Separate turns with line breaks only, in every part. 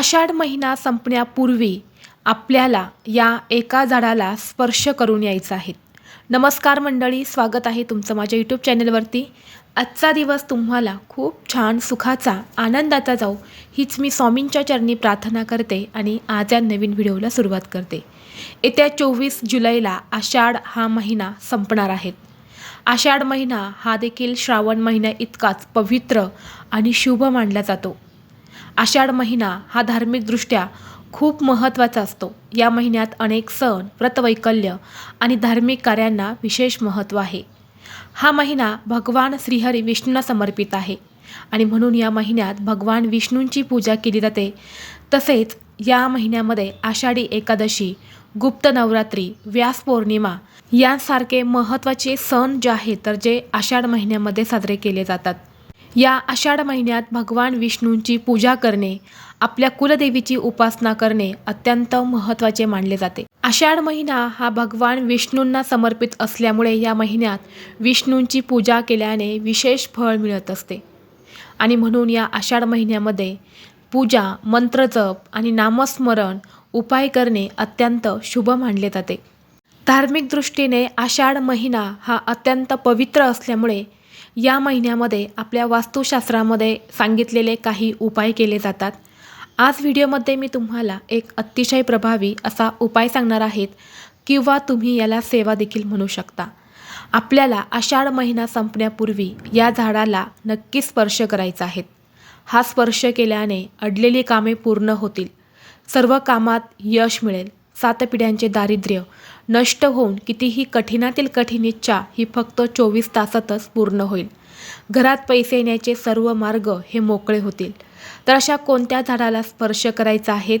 आषाढ महिना संपण्यापूर्वी आपल्याला या एका झाडाला स्पर्श करून यायचं आहे. नमस्कार मंडळी स्वागत आहे तुमचं माझ्या यूट्यूब चॅनलवरती आजचा दिवस तुम्हाला खूप छान सुखाचा आनंदाचा जाऊ हीच मी स्वामींच्या चरणी प्रार्थना करते आणि आज या नवीन व्हिडिओला सुरुवात करते. येत्या चोवीस जुलैला आषाढ हा महिना संपणार आहेत आषाढ महिना हा देखील श्रावण महिन्या इतकाच पवित्र आणि शुभ मानला जातो. आषाढ महिना हा धार्मिकदृष्ट्या खूप महत्त्वाचा असतो. या महिन्यात अनेक सण व्रतवैकल्य आणि धार्मिक कार्यांना विशेष महत्त्व आहे. हा महिना भगवान श्रीहरी विष्णूंना समर्पित आहे आणि म्हणून या महिन्यात भगवान विष्णूंची पूजा केली जाते. तसेच या महिन्यामध्ये आषाढी एकादशी गुप्त नवरात्री व्यास पौर्णिमा यांसारखे महत्त्वाचे सण जे आहेत तर जे आषाढ महिन्यामध्ये साजरे केले जातात. या आषाढ महिन्यात भगवान विष्णूंची पूजा करणे आपल्या कुलदेवीची उपासना करणे अत्यंत महत्त्वाचे मानले जाते. आषाढ महिना हा भगवान विष्णूंना समर्पित असल्यामुळे या महिन्यात विष्णूंची पूजा केल्याने विशेष फळ मिळत असते. आणि म्हणून या आषाढ महिन्यामध्ये पूजा मंत्रजप आणि नामस्मरण उपाय करणे अत्यंत शुभ मानले जाते. धार्मिक दृष्टीने आषाढ महिना हा अत्यंत पवित्र असल्यामुळे या महिन्यामध्ये आपल्या वास्तुशास्त्रामध्ये सांगितलेले काही उपाय केले जातात. आज व्हिडिओमध्ये मी तुम्हाला एक अतिशय प्रभावी असा उपाय सांगणार आहेत किंवा तुम्ही याला सेवा देखील म्हणू शकता. आपल्याला आषाढ महिना संपण्यापूर्वी या झाडाला नक्की स्पर्श करायचा आहे. हा स्पर्श केल्याने अडलेली कामे पूर्ण होतील. सर्व कामात यश मिळेल. सात पिढ्यांचे दारिद्र्य नष्ट होऊन कितीही कठीणातील कठीण इच्छा ही फक्त चोवीस तासातच पूर्ण होईल. घरात पैसे येण्याचे सर्व मार्ग हे मोकळे होतील. तर अशा कोणत्या झाडाला स्पर्श करायचा आहेत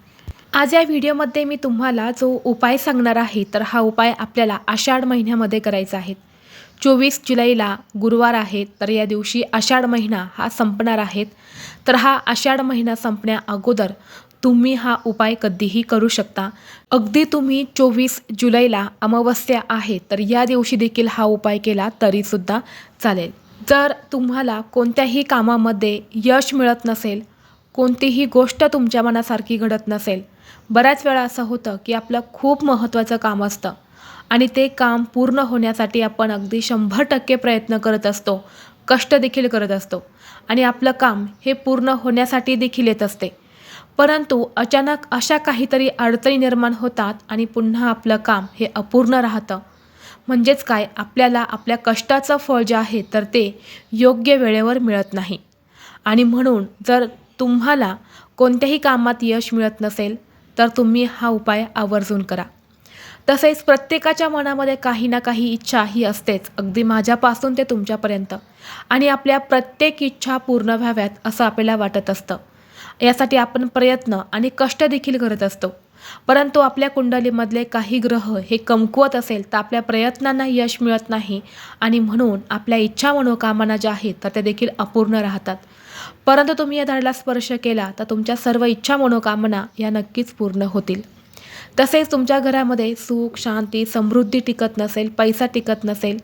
आज या व्हिडिओमध्ये मी तुम्हाला जो उपाय सांगणार आहे तर हा उपाय आपल्याला आषाढ महिन्यामध्ये करायचा आहे. चोवीस जुलैला गुरुवार आहे तर या दिवशी आषाढ महिना हा संपणार आहेत तर हा आषाढ महिना संपण्या अगोदर तुम्ही हा उपाय कधीही करू शकता. अगदी तुम्ही चोवीस जुलैला अमावस्या आहे तर या दिवशी देखील हा उपाय केला तरीसुद्धा चालेल. जर तुम्हाला कोणत्याही कामामध्ये यश मिळत नसेल कोणतीही गोष्ट तुमच्या मनासारखी घडत नसेल. बऱ्याच वेळा असं होतं की आपलं खूप महत्त्वाचं काम असतं आणि ते काम पूर्ण होण्यासाठी आपण अगदी शंभर टक्के प्रयत्न करत असतो कष्ट देखील करत असतो आणि आपलं काम हे पूर्ण होण्यासाठी देखील येत असते. परंतु अचानक अशा काहीतरी अडचणी निर्माण होतात आणि पुन्हा आपलं काम हे अपूर्ण राहतं. म्हणजेच काय? आपल्याला आपल्या कष्टाचं फळ जे आहे तर ते योग्य वेळेवर मिळत नाही. आणि म्हणून जर तुम्हाला कोणत्याही कामात यश मिळत नसेल तर तुम्ही हा उपाय आवर्जून करा. तसेच प्रत्येकाच्या मनामध्ये काही ना काही इच्छा ही असतेच अगदी माझ्यापासून ते तुमच्यापर्यंत. आणि आपल्या प्रत्येक इच्छा पूर्ण व्हाव्यात असं आपल्याला वाटत असतं. यासाठी आपण प्रयत्न आणि कष्ट देखील करत असतो. परंतु आपल्या कुंडलीमधले काही ग्रह हे कमकुवत असेल तर आपल्या प्रयत्नांना यश मिळत नाही. आणि म्हणून आपल्या इच्छा मनोकामना ज्या आहेत तर त्या देखील अपूर्ण राहतात. परंतु तुम्ही या झाडाला स्पर्श केला तर तुमच्या सर्व इच्छा मनोकामना या नक्कीच पूर्ण होतील. तसेच तुमच्या घरामध्ये सुख शांती समृद्धी टिकत नसेल पैसा टिकत नसेल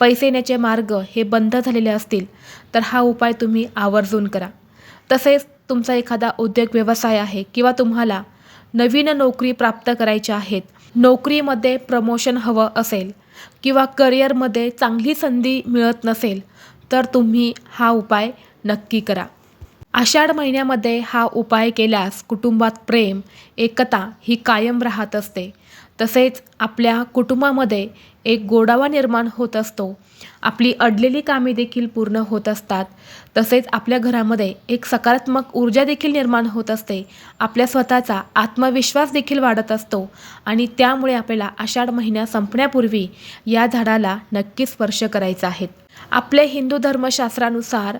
पैसे येण्याचे मार्ग हे बंद झालेले असतील तर हा उपाय तुम्ही आवर्जून करा. तसेच तुमचा एखादा उद्योग व्यवसाय आहे किंवा तुम्हाला नवीन नोकरी प्राप्त करायच्या आहेत नोकरीमध्ये प्रमोशन हवं असेल किंवा करिअरमध्ये चांगली संधी मिळत नसेल तर तुम्ही हा उपाय नक्की करा. आषाढ महिन्यामध्ये हा उपाय केल्यास कुटुंबात प्रेम एकता ही कायम राहत असते. तसेच आपल्या कुटुंबामध्ये एक गोडावा निर्माण होत असतो. आपली अडलेली कामे देखील पूर्ण होत असतात. तसेच आपल्या घरामध्ये एक सकारात्मक ऊर्जा देखील निर्माण होत असते. आपल्या स्वतःचा आत्मविश्वास देखील वाढत असतो आणि त्यामुळे आपल्याला आषाढ महिन्या संपण्यापूर्वी या झाडाला नक्की स्पर्श करायचा आहे. आपले हिंदू धर्मशास्त्रानुसार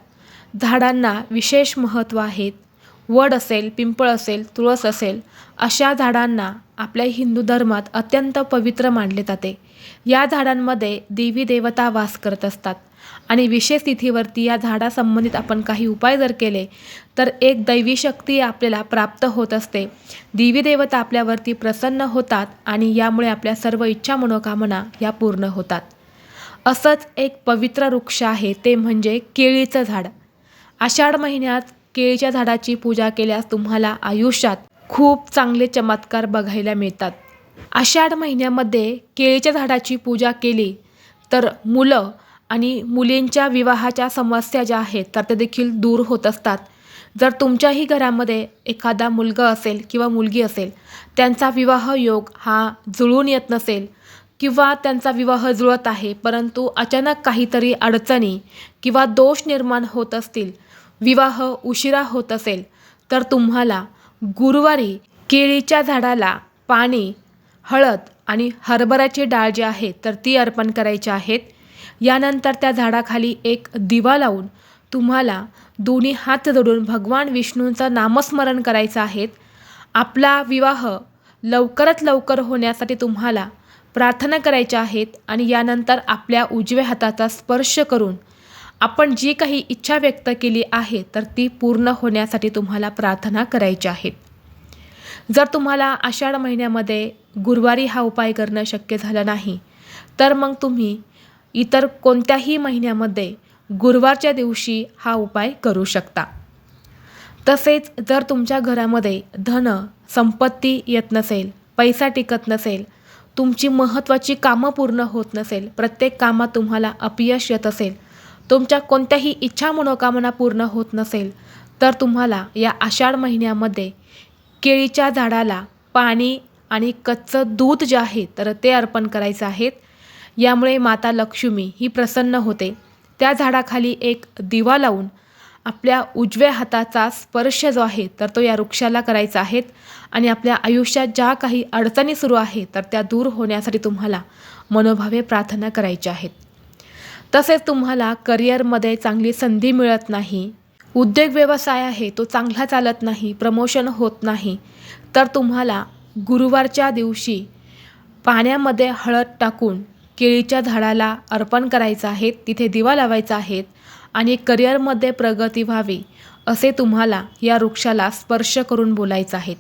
झाडांना विशेष महत्त्व आहेत वड असेल पिंपळ असेल तुळस असेल अशा झाडांना आपल्या हिंदू धर्मात अत्यंत पवित्र मानले जाते. या झाडांमध्ये देवी देवता वास करत असतात. आणि विशेष तिथीवरती या झाडासंबंधित आपण काही उपाय जर केले तर एक दैवी शक्ती आपल्याला प्राप्त होत असते. देवी देवता आपल्यावरती प्रसन्न होतात आणि यामुळे आपल्या सर्व इच्छा मनोकामना या पूर्ण होतात. असंच एक पवित्र वृक्ष आहे ते म्हणजे केळीचं झाड. आषाढ महिन्यात केळीच्या झाडाची पूजा केल्यास तुम्हाला आयुष्यात खूप चांगले चमत्कार बघायला मिळतात. आषाढ महिन्यामध्ये केळीच्या झाडाची पूजा केली तर मुलं आणि मुलींच्या विवाहाच्या समस्या ज्या आहेत तर ते देखील दूर होत असतात. जर तुमच्याही घरामध्ये एखादा मुलगा असेल किंवा मुलगी असेल त्यांचा विवाह योग हा जुळून येत नसेल किंवा त्यांचा विवाह जुळत आहे परंतु अचानक काहीतरी अडचणी किंवा दोष निर्माण होत असतील विवाह उशिरा होत असेल तर तुम्हाला गुरुवारी केळीच्या झाडाला पाणी हळद आणि हरभऱ्याची डाळ जी आहे तर ती अर्पण करायची आहेत. यानंतर त्या झाडाखाली एक दिवा लावून तुम्हाला दोन्ही हात जोडून भगवान विष्णूंचं नामस्मरण करायचं आहे. आपला विवाह लवकरात लवकर होण्यासाठी तुम्हाला प्रार्थना करायच्या आहेत आणि यानंतर आपल्या उजव्या हाताचा स्पर्श करून आपण जी काही इच्छा व्यक्त केली आहे तर ती पूर्ण होण्यासाठी तुम्हाला प्रार्थना करायची आहेत जर तुम्हाला आषाढ महिन्यामध्ये गुरुवारी हा उपाय करणं शक्य झालं नाही तर मग तुम्ही इतर कोणत्याही महिन्यामध्ये गुरुवारच्या दिवशी हा उपाय करू शकता. तसेच जर तुमच्या घरामध्ये धन संपत्ती येत नसेल पैसा टिकत नसेल तुमची महत्त्वाची कामं पूर्ण होत नसेल प्रत्येक कामात तुम्हाला अपयश येत असेल तुमच्या कोणत्याही इच्छा मनोकामना पूर्ण होत नसेल तर तुम्हाला या आषाढ महिन्यामध्ये केळीच्या झाडाला पाणी आणि कच्चं दूध जे आहे तर ते अर्पण करायचं आहेत यामुळे माता लक्ष्मी ही प्रसन्न होते. त्या झाडाखाली एक दिवा लावून आपल्या उजव्या हाताचा स्पर्श जो आहे तर तो या वृक्षाला करायचा आहे. आणि आपल्या आयुष्यात ज्या काही अडचणी सुरू आहेत तर त्या दूर होण्यासाठी तुम्हाला मनोभावे प्रार्थना करायच्या आहेत. तसेच तुम्हाला करिअरमध्ये चांगली संधी मिळत नाही. उद्योग व्यवसाय आहे तो चांगला चालत नाही प्रमोशन होत नाही. तर तुम्हाला गुरुवारच्या दिवशी पाण्यामध्ये हळद टाकून केळीच्या झाडाला अर्पण करायचं आहे तिथे दिवा लावायचा आहे आणि करिअरमध्ये प्रगती व्हावी असे तुम्हाला या वृक्षाला स्पर्श करून बोलायचं आहे.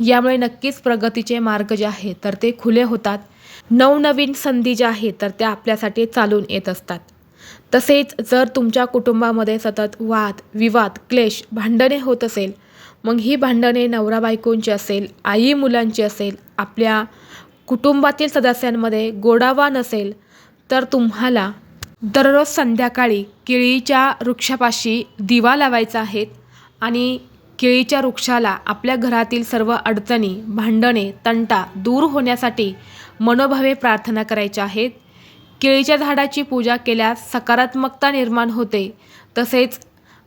यामुळे नक्कीच प्रगतीचे मार्ग जे आहेत तर ते खुले होतात. नवनवीन संधी ज्या आहेत तर त्या आपल्यासाठी चालून येत असतात. तसेच जर तुमच्या कुटुंबामध्ये सतत वाद विवाद क्लेश भांडणे होत असेल मग ही भांडणे नवरा बायकोंची असेल आई मुलांची असेल आपल्या कुटुंबातील सदस्यांमध्ये गोडावा नसेल तर तुम्हाला दररोज संध्याकाळी केळीच्या वृक्षापाशी दिवा लावायचा आहे आणि केळीच्या वृक्षाला आपल्या घरातील सर्व अडचणी भांडणे तंटा दूर होण्यासाठी मनोभावे प्रार्थना करायच्या आहेत. केळीच्या झाडाची पूजा केल्यास सकारात्मकता निर्माण होते. तसेच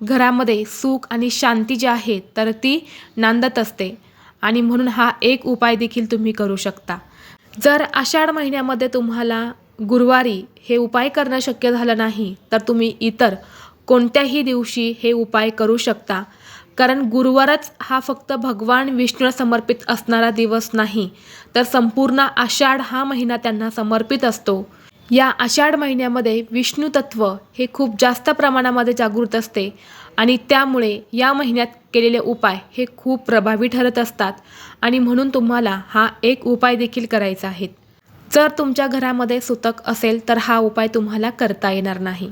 घरामध्ये सुख आणि शांती जी आहे तर ती नांदत असते. आणि म्हणून हा एक उपाय देखील तुम्ही करू शकता. जर आषाढ महिन्यामध्ये तुम्हाला गुरुवारी हे उपाय करणं शक्य झालं नाही तर तुम्ही इतर कोणत्याही दिवशी हे उपाय करू शकता. कारण गुरुवारच हा फक्त भगवान विष्णूला समर्पित असणारा दिवस नाही तर संपूर्ण आषाढ हा महिना त्यांना समर्पित असतो. या आषाढ महिन्यामध्ये विष्णू तत्व हे खूप जास्त प्रमाणामध्ये जागृत असते आणि त्यामुळे या महिन्यात केलेले उपाय हे खूप प्रभावी ठरत असतात आणि म्हणून तुम्हाला हा एक उपाय देखील करायचा आहे. जर तुमच्या घरामध्ये सुतक असेल तर हा उपाय तुम्हाला करता येणार नाही.